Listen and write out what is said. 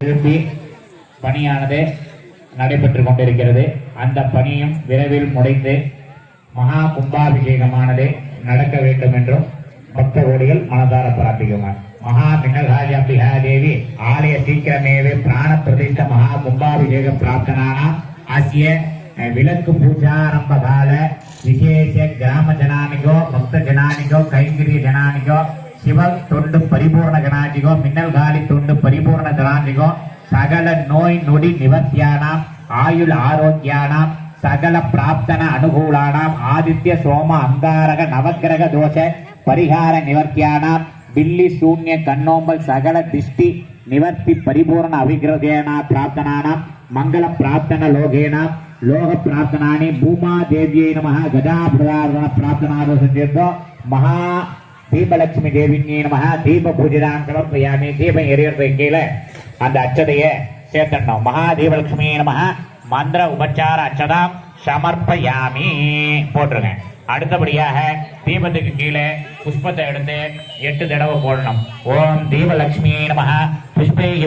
திருப்பி பணியானது நடைபெற்று கொண்டிருக்கிறது. அந்த பணியும் விரைவில் முடிந்து மகா கும்பாபிஷேகமானது நடக்க வேண்டும் என்றும் பக்த கோடிகள் மனதார பிரார்த்திக்குமார் மகா மின்னகாஜா தேவி ஆலய சீக்கிரமேவே பிராண பிரதிஷ்ட மகா கும்பாபிஷேக பிரார்த்தனானா? ஆசிய விளக்கு பூஜாரம்ப கால விசேஷ கிராம ஜனானிகோ பக்த ஜனானிகோ கைங்கிரிய ஜனானிகோ ಶಿವ ತೊಂಡು ಪರಿಪೂರ್ಣ ಗಣಾಜಿಗೋ ಮಿನ್ನಲ್ ಗಾಳಿ ತೊಂಡು ಪರಿಪೂರ್ಣ ಗಣಾಜಿಗೋ ಸಕಲ ನೋಯ್ ನುಡಿ ನಿವರ್ತ್ಯಾನಾಂ ಆಯುಳ್ ಆರೋಗ್ಯಾನಾಂ ಸಕಲ ಪ್ರಾಪ್ತನ ಅನುಕೂಲಾನಾಂ ಆದಿತ್ಯ ಸೋಮ ಅಂಗಾರಕ ನವಗ್ರಹ ದೋಷ ಪರಿಹಾರ ನಿವರ್ತ್ಯಾನಾಂ ಬಿಲ್ಲಿ ಶೂನ್ಯ ಕಣ್ಣೋಂಬಲ್ ಸಕಲ ದಿಷ್ಟಿ ನಿವರ್ತಿ ಪರಿಪೂರ್ಣ ಅವಿಗ್ರಹೇಣ ಪ್ರಾರ್ಥನಾನಾಂ ಮಂಗಲ ಪ್ರಾರ್ಥನ ಲೋಕೇನ ಲೋಕ ಪ್ರಾರ್ಥನಾನಿ ಭೂಮಾದೇವ್ಯೈ ನಮಃ ಗಜಾಭೃದಾರ್ಪಣ ಪ್ರಾರ್ಥನಾದ ಸಂಜೆದ್ದು ಮಹಾ தீபலட்சுமி தேவிக்கு நம. தீப பூஜிதான் சமர்ப்பயாமி. தீபம் எரியறது கீழே. அந்த அச்சதைய சேர்த்தணும். மகா தீபலட்சுமி நம. மந்திர உபச்சார அச்சதாம் சமர்ப்பயாமி. போட்டுருங்க. அடுத்தபடியாக தீபத்துக்கு கீழே புஷ்பத்தை எடுத்து எட்டு தடவை போடணும். ஓம் தீபலட்சுமி நம. புஷ்பை